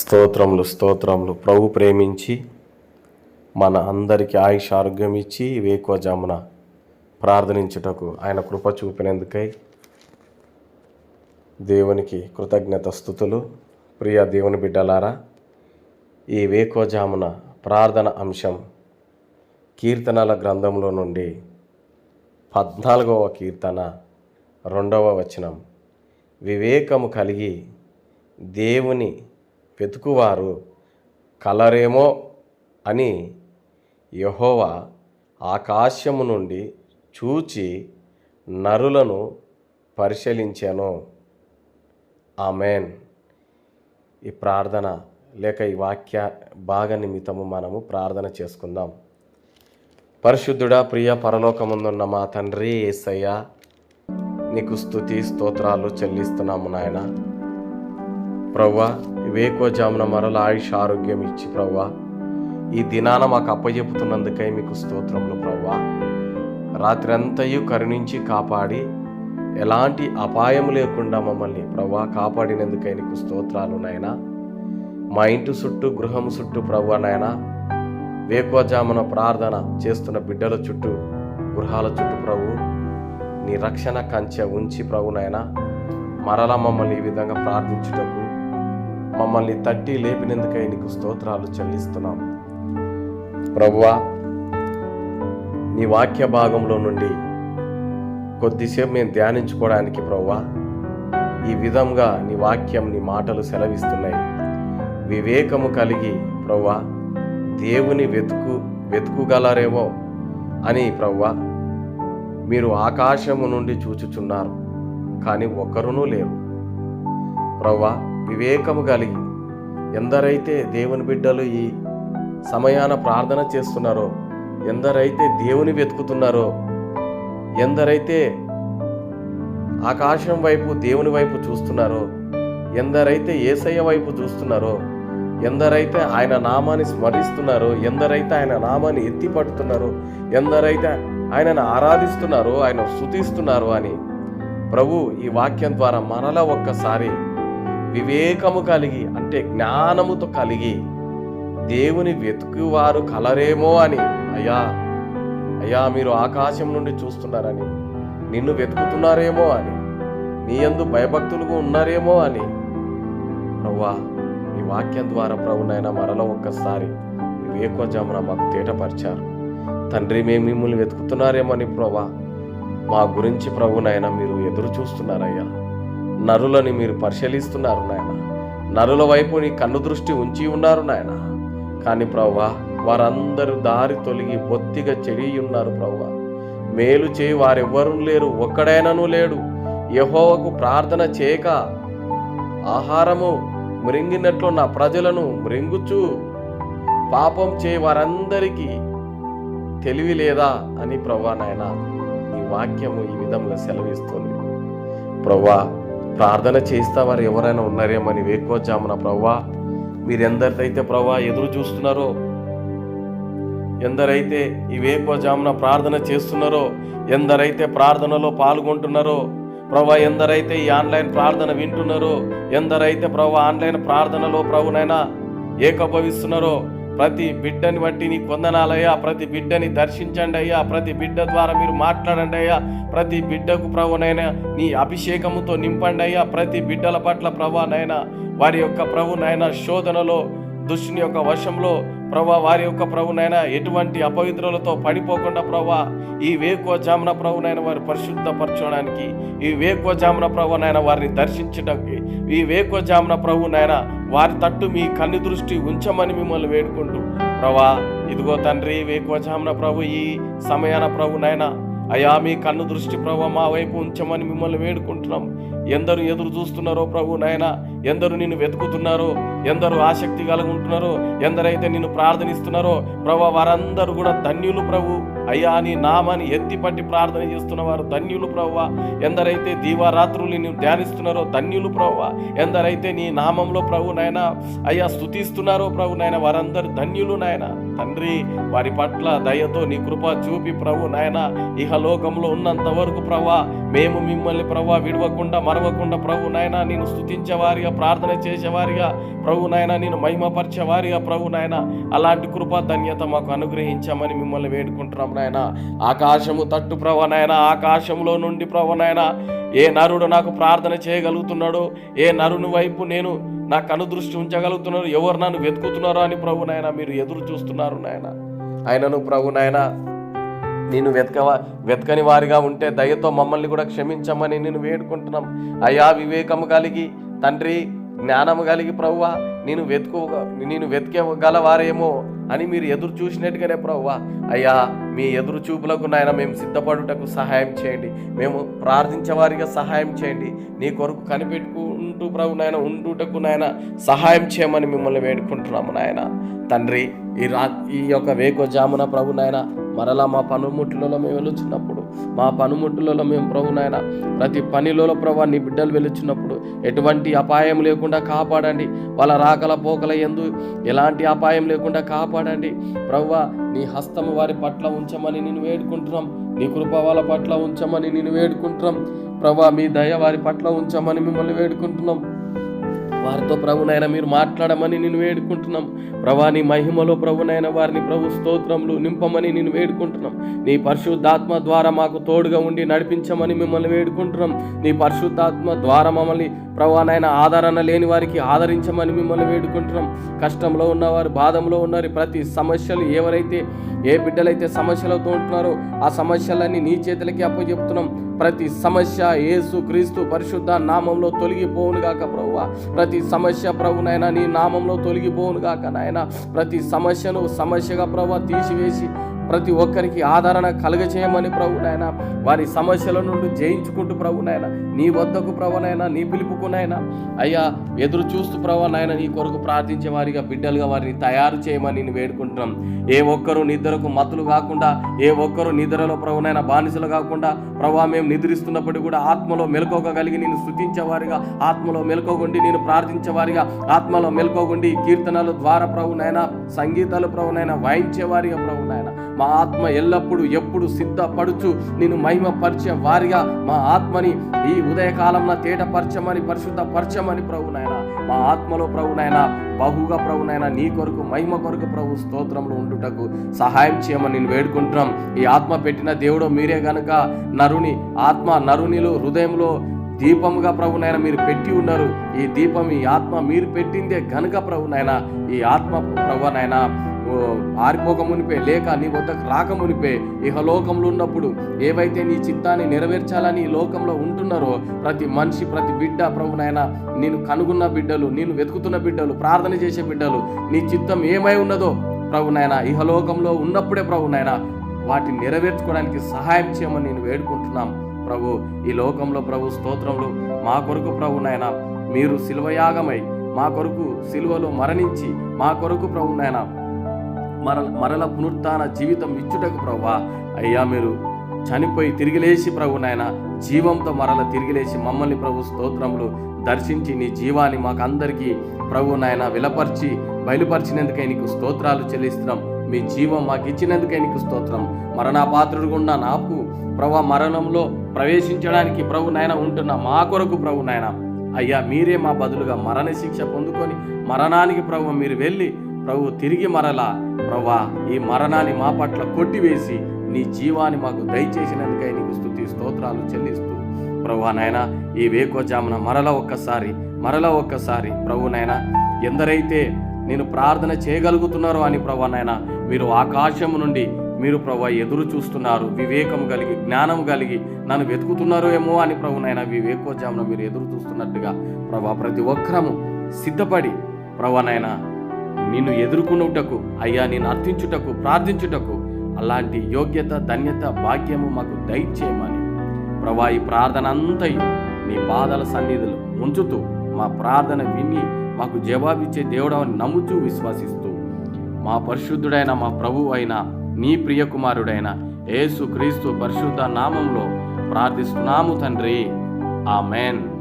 స్తోత్రములు స్తోత్రములు. ప్రభు ప్రేమించి మన అందరికీ ఆయుష్ ఆరోగ్యం ఇచ్చి వేకువజామున ప్రార్థనించుటకు ఆయన కృప చూపినందుకై దేవునికి కృతజ్ఞత స్థుతులు. ప్రియ దేవుని బిడ్డలారా ఈ వేకోజామున ప్రార్థన అంశం కీర్తనల గ్రంథంలో నుండి పద్నాలుగవ కీర్తన రెండవ వచనం. వివేకము కలిగి దేవుని వెతుకువారు. కలరేమో అని యహోవా ఆకాశము నుండి చూచి నరులను పరిశీలించాను. ఆమెన్. ఈ ప్రార్థన లేక ఈ వాక్య భాగ నిమిత్తము మనము ప్రార్థన చేసుకుందాం. పరిశుద్ధుడా ప్రియ పరలోకముందున్న మా తండ్రి ఏసయ్య నీకు స్తుతి స్తోత్రాలు చెల్లిస్తున్నాము నాయన. ప్రవ్వా వేకోజామున మరల ఆయుష్ ఆరోగ్యం ఇచ్చి ప్రవ్వా. ఈ దినాన మాకు అప్పజెపుతున్నందుకై మీకు స్తోత్రములు ప్రవ్వా. రాత్రంతయు కరుణించి కాపాడి ఎలాంటి అపాయం లేకుండా మమ్మల్ని ప్రవ్వా కాపాడినందుకై నీకు స్తోత్రాలు నాయనా. మా ఇంటి చుట్టూ గృహం చుట్టూ ప్రవ్వా నాయనా. వేకోజామున ప్రార్థన చేస్తున్న బిడ్డల చుట్టూ గృహాల చుట్టూ ప్రభు నీ రక్షణ కంచె ఉంచి ప్రభు నాయన. మరలా మమ్మల్ని ఈ విధంగా ప్రార్థించుటకు మమ్మల్ని తట్టి లేపినందుకై నీకు స్తోత్రాలు చెల్లిస్తున్నాం ప్రభువా నీ వాక్య భాగంలో నుండి కొద్దిసేపు మేము ధ్యానించుకోవడానికి ప్రభువా ఈ విధంగా నీ వాక్యం నీ మాటలు సెలవిస్తున్నాయి. వివేకము కలిగి ప్రవ్వా దేవుని వెతుకు వెతుకుగలరేమో అని ప్రవ్వా మీరు ఆకాశము నుండి చూచుచున్నారు కానీ ఒక్కరునూ లేరు. ప్రవ్వా వివేకము కలిగి ఎందరైతే దేవుని బిడ్డలు ఈ సమయాన ప్రార్థన చేస్తున్నారో ఎందరైతే దేవుని వెతుకుతున్నారో ఎందరైతే ఆకాశం వైపు దేవుని వైపు చూస్తున్నారో ఎందరైతే ఏసయ్య వైపు చూస్తున్నారో ఎందరైతే ఆయన నామాన్ని స్మరిస్తున్నారో ఎందరైతే ఆయన నామాన్ని ఎత్తి పడుతున్నారో ఎందరైతే ఆయనను ఆరాధిస్తున్నారో ఆయన స్థుతిస్తున్నారో అని ప్రభు ఈ వాక్యం ద్వారా మనలా ఒక్కసారి వివేకము కలిగి అంటే జ్ఞానముతో కలిగి దేవుని వెతుకువారు కలరేమో అని. అయ్యా అయ్యా మీరు ఆకాశం నుండి చూస్తున్నారని నిన్ను వెతుకుతున్నారేమో అని నీ ఎందు భయభక్తులుగా ఉన్నారేమో అని. ప్రవ్వా ఈ వాక్యం ద్వారా ప్రభునైనా మరల ఒక్కసారి వివేకోజామున మాకు తేటపరిచారు. తండ్రి మేము మిమ్మల్ని వెతుకుతున్నారేమని ప్రభా మా గురించి ప్రభునైనా మీరు ఎదురు చూస్తున్నారయ్యా నరులని మీరు పరిశీలిస్తున్నారు నాయన. నరుల వైపు నీ కన్ను దృష్టి ఉంచి ఉన్నారు నాయన. కానీ ప్రవ్వా వారందరూ దారి తొలగి బొత్తిగా చెడి ఉన్నారు ప్రవ్వా. మేలు చేయి వారెవ్వరూ లేరు ఒక్కడైనను లేడు. యహోవకు ప్రార్థన చేయక ఆహారము మృంగినట్లు నా ప్రజలను మృంగుచు. పాపం చే వారందరికీ తెలివి లేదా అని ప్రభా నాయన. ఈ వాక్యము ఈ విధంగా సెలవిస్తుంది. ప్రవ్వా ప్రార్థన చేస్తావారు ఎవరైనా ఉన్నారేమని వేకోజామున ప్రవ్వా. మీరు ప్రవ్వా ఎదురు చూస్తున్నారో ఎందరైతే ఈ వేకోజామున ప్రార్థన చేస్తున్నారో ఎందరైతే ప్రార్థనలో పాల్గొంటున్నారో ప్రభా ఎందరైతే ఈ ఆన్లైన్ ప్రార్థన వింటున్నారో ఎందరైతే ప్రభా ఆన్లైన్ ప్రార్థనలో ప్రభునైనా ఏకభవిస్తున్నారో ప్రతి బిడ్డని బట్టి నీ కొందనాలయ్యా ప్రతి బిడ్డని దర్శించండి అయ్యా ప్రతి బిడ్డ ద్వారా మీరు మాట్లాడండి అయ్యా ప్రతి బిడ్డకు ప్రభునైనా నీ అభిషేకముతో నింపండి అయ్యా ప్రతి బిడ్డల పట్ల ప్రభానైనా వారి యొక్క ప్రభునైనా శోధనలో దుష్టుని యొక్క వశంలో ప్రభా వారి యొక్క ప్రభునైనా ఎటువంటి అపవిత్రులతో పడిపోకుండా ప్రభా ఈ వేకువజామున ప్రభునైనా వారి పరిశుద్ధపరచడానికి ఈ వేకువజామున ప్రభునైనా వారిని దర్శించడానికి ఈ వేకువజామున ప్రభునైనా వారి తట్టు మీ కన్ను దృష్టి ఉంచమని మిమ్మల్ని వేడుకుంటూ ప్రభా ఇదిగో తండ్రి వేకువజామున ప్రభు ఈ సమయాన ప్రభు ప్రభునైనా అయా మీ కన్ను దృష్టి ప్రభు మా వైపు ఉంచమని మిమ్మల్ని వేడుకుంటున్నాం. ఎందరు ఎదురు చూస్తున్నారో ప్రభు నాయన ఎందరు నిన్ను వెతుకుతున్నారో ఎందరు ఆసక్తి కలిగి ఉంటున్నారో ఎందరైతే నిన్ను ప్రార్థనిస్తున్నారో ప్రభు వారందరూ కూడా ధన్యులు ప్రభు. అయ్యా నీ నామాన్ని ఎత్తిపట్టి ప్రార్థన చేస్తున్న వారు ధన్యులు ప్రవ్వ. ఎందరైతే దీవారాత్రులు నేను ధ్యానిస్తున్నారో ధన్యులు ప్రవ్వ. ఎందరైతే నీ నామంలో ప్రభు నాయన అయ్యా స్తుతిస్తున్నారో ప్రభు నాయన వారందరూ ధన్యులు నాయన. తండ్రి వారి పట్ల దయతో నీ కృప చూపి ప్రభు నాయన ఇహలోకంలో ఉన్నంత వరకు ప్రభా మేము మిమ్మల్ని ప్రభా విడవకుండా మరవకుండా ప్రభు నాయన నేను స్తుతించేవారిగా ప్రార్థన చేసేవారిగా ప్రభు నాయన నేను మహిమపరిచేవారిగా ప్రభు నాయన. అలాంటి కృప ధన్యత మాకు అనుగ్రహించామని మిమ్మల్ని వేడుకుంటున్నాం నాయన. ఆకాశము తట్టు ప్రభు ఆకాశంలో నుండి ప్రభు ఏ నరుడు నాకు ప్రార్థన చేయగలుగుతున్నాడో ఏ నరుని వైపు నేను నా కనుదృష్టి ఉంచగలుగుతున్నాడు ఎవరు నన్ను వెతుకుతున్నారో అని ప్రభు నాయన మీరు ఎదురు చూస్తున్నారు నాయన. ఆయనను ప్రభు నాయన నేను వెతకవా వెతకని వారిగా ఉంటే దయతో మమ్మల్ని కూడా క్షమించమని నేను వేడుకుంటున్నాం. అయ్యా వివేకము కలిగి తండ్రి జ్ఞానము కలిగి ప్రవ్వా నేను వెతుకు నేను వెతికేగలవారేమో అని మీరు ఎదురు చూసినట్టుగానే ప్రవ్వా. అయ్యా మీ ఎదురు చూపులకు నాయన మేము సిద్ధపడుటకు సహాయం చేయండి. మేము ప్రార్థించేవారిగా సహాయం చేయండి. నీ కొరకు కనిపెట్టుకుంటూ ప్రభు నాయన ఉండుటకు నాయన సహాయం చేయమని మిమ్మల్ని వేడుకుంటున్నాము నాయన. తండ్రి ఈ రా ఈ యొక్క వేకోజామున ప్రభు నాయన మరలా మా పనుముట్లలో మేము వెళ్ళుచున్నప్పుడు మా పనుముట్లలో మేము ప్రభు నాయన ప్రతి పనిలో ప్రభు నీ బిడ్డలు వెళ్ళుచున్నప్పుడు ఎటువంటి అపాయం లేకుండా కాపాడండి. వాళ్ళ రాకల పోకల ఎందు ఎలాంటి అపాయం లేకుండా కాపాడండి. ప్రభువా నీ హస్తము వారి పట్ల ఉంచమని నేను వేడుకుంటున్నాం. నీ కృప వాళ్ళ పట్ల ఉంచమని నేను వేడుకుంటున్నాం. ప్రభా మీ దయ వారి పట్ల ఉంచమని మిమ్మల్ని వేడుకుంటున్నాం. వారితో ప్రభునైనా మీరు మాట్లాడమని నేను వేడుకుంటున్నాం. ప్రభా నీ మహిమలో ప్రభునైనా వారిని ప్రభు స్తోత్రములు నింపమని నేను వేడుకుంటున్నాం. నీ పరిశుద్ధాత్మ ద్వారా మాకు తోడుగా ఉండి నడిపించమని మిమ్మల్ని వేడుకుంటున్నాం. నీ పరిశుద్ధాత్మ ద్వారా మమ్మల్ని ప్రభానైనా ఆదరణ లేని వారికి ఆదరించమని మిమ్మల్ని వేడుకుంటున్నాం. కష్టంలో ఉన్నవారు బాధంలో ఉన్నారు ప్రతి సమస్యలు ఎవరైతే ఏ బిడ్డలైతే సమస్యలతో ఉంటున్నారో ఆ సమస్యలన్నీ నీ చేతులకి అప్పచెప్తున్నాం. ప్రతి సమస్య యేసు క్రీస్తు పరిశుద్ధ నామంలో తొలగిపోవును గాక ప్రభువ ప్రతి సమస్య ప్రభు నాయన నీ నామంలో తొలగిపోవును గాక నాయన. ప్రతి సమస్యను సమస్యగా ప్రభు తీసివేసి ప్రతి ఒక్కరికి ఆదరణ కలుగచేయమని ప్రభు నాయన. వారి సమస్యల నుండి జయించుకుంటూ ప్రభు నాయన. నీ వద్దకు ప్రభునైనా నీ పిలుపుకునైనా అయ్యా ఎదురు చూస్తూ ప్రభు నాయన నీ కొరకు ప్రార్థించే వారిగా బిడ్డలుగా వారిని తయారు చేయమని నేను వేడుకుంటున్నాం. ఏ ఒక్కరు నిద్రకు మతులు కాకుండా ఏ ఒక్కరు నిద్రలో ప్రభునైనా బానిసలు కాకుండా ప్రభా మేము నిద్రిస్తున్నప్పుడు కూడా ఆత్మలో మెలుకోగలిగి నేను స్థుతించేవారిగా ఆత్మలో మెలుకోగుండి నేను ప్రార్థించేవారిగా ఆత్మలో మెలుకోగుండి కీర్తనల ద్వారా ప్రభునైనా సంగీతాలు ప్రభునైనా వాయించేవారిగా ప్రభునైనా మా ఆత్మ ఎల్లప్పుడూ ఎప్పుడు సిద్ధపడుచు నేను మహిమపరిచే వారిగా మా ఆత్మని ఈ ఉదయకాలంలో తేటపరచమని పరిశుద్ధపరచమని ప్రభునైనా మా ఆత్మలో ప్రభునైనా బహుగా ప్రభునైనా నీ కొరకు మహిమ కొరకు ప్రభు స్తోత్రంలో ఉండుటకు సహాయం చేయమని నేను వేడుకుంటున్నాం. ఈ ఆత్మ పెట్టిన దేవుడు మీరే గనుక నరుని ఆత్మ నరునిలో హృదయంలో దీపముగా ప్రభునైనా మీరు పెట్టి ఉన్నారు. ఈ దీపం ఈ ఆత్మ మీరు పెట్టిందే గనుక ప్రభునైనా ఈ ఆత్మ ప్రభునైనా ఓ ఆరిపోక మునిపే లేక నీ వద్దకు రాక మునిపే ఇహలోకంలో ఉన్నప్పుడు ఏవైతే నీ చిత్తాన్ని నెరవేర్చాలని ఈ లోకంలో ఉంటున్నారో ప్రతి మనిషి ప్రతి బిడ్డ ప్రభునైనా నేను కనుగొన్న బిడ్డలు నేను వెతుకుతున్న బిడ్డలు ప్రార్థన చేసే బిడ్డలు నీ చిత్తం ఏమై ఉన్నదో ప్రభునైనా ఇహలోకంలో ఉన్నప్పుడే ప్రభునైనా వాటిని నెరవేర్చుకోవడానికి సహాయం చేయమని నేను వేడుకుంటున్నాం. ప్రభు ఈ లోకంలో ప్రభు స్తోత్రంలో మా కొరకు ప్రభునైనా మీరు సిలువయాగమై మా కొరకు సిలువలో మరణించి మా కొరకు ప్రభునైనా మరల మరల పునరుత్న జీవితం ఇచ్చుటకు ప్రభా అయ్యా మీరు చనిపోయి తిరిగిలేసి ప్రభు నాయన జీవంతో మరల తిరిగిలేసి మమ్మల్ని ప్రభు స్తోత్రములు దర్శించి నీ జీవాన్ని మాకందరికీ ప్రభు నాయన విలపరిచి బయలుపరిచినందుకై నీకు స్తోత్రాలు చెల్లిస్తున్నాం. మీ జీవం మాకు ఇచ్చినందుకే నీకు స్తోత్రం. మరణాపాత్రుడుగా నాకు ప్రభు మరణంలో ప్రవేశించడానికి ప్రభు నాయన ఉంటున్న మా కొరకు ప్రభు నాయన. అయ్యా మీరే మా బదులుగా మరణ శిక్ష పొందుకొని మరణానికి ప్రభు మీరు వెళ్ళి ప్రభు తిరిగి మరలా ప్రభా ఈ మరణాన్ని మా పట్ల కొట్టివేసి నీ జీవాన్ని మాకు దయచేసినందుకై నీకు స్థుతి స్తోత్రాలు చెల్లిస్తూ ప్రభా నాయన ఈ వేకోజామున మరల ఒక్కసారి మరల ఒక్కసారి ప్రభు నాయన ఎందరైతే నేను ప్రార్థన చేయగలుగుతున్నారో అని ప్రభా నాయన మీరు ఆకాశము నుండి మీరు ప్రభా ఎదురు చూస్తున్నారు వివేకం కలిగి జ్ఞానం కలిగి నన్ను వెతుకుతున్నారో ఏమో అని ప్రభు వివేకోజామున మీరు ఎదురు చూస్తున్నట్టుగా ప్రభా ప్రతి ఒక్కరము సిద్ధపడి ప్రభా నిన్ను ఎదుర్కొనుటకు అయ్యా నేను అర్థించుటకు ప్రార్థించుటకు అలాంటి యోగ్యత ధన్యత భాగ్యము మాకు దయచేయమని. ప్రభా ఈ ప్రార్థన అంతయు నీ పాదాల సన్నిధులు ఉంచుతూ మా ప్రార్థన విని మాకు జవాబిచ్చే దేవుడవని నమ్ముతూ విశ్వసిస్తూ మా పరిశుద్ధుడైన మా ప్రభు అయిన నీ ప్రియకుమారుడైన యేసు క్రీస్తు పరిశుద్ధ నామంలో ప్రార్థిస్తున్నాము తండ్రి. ఆమెన్.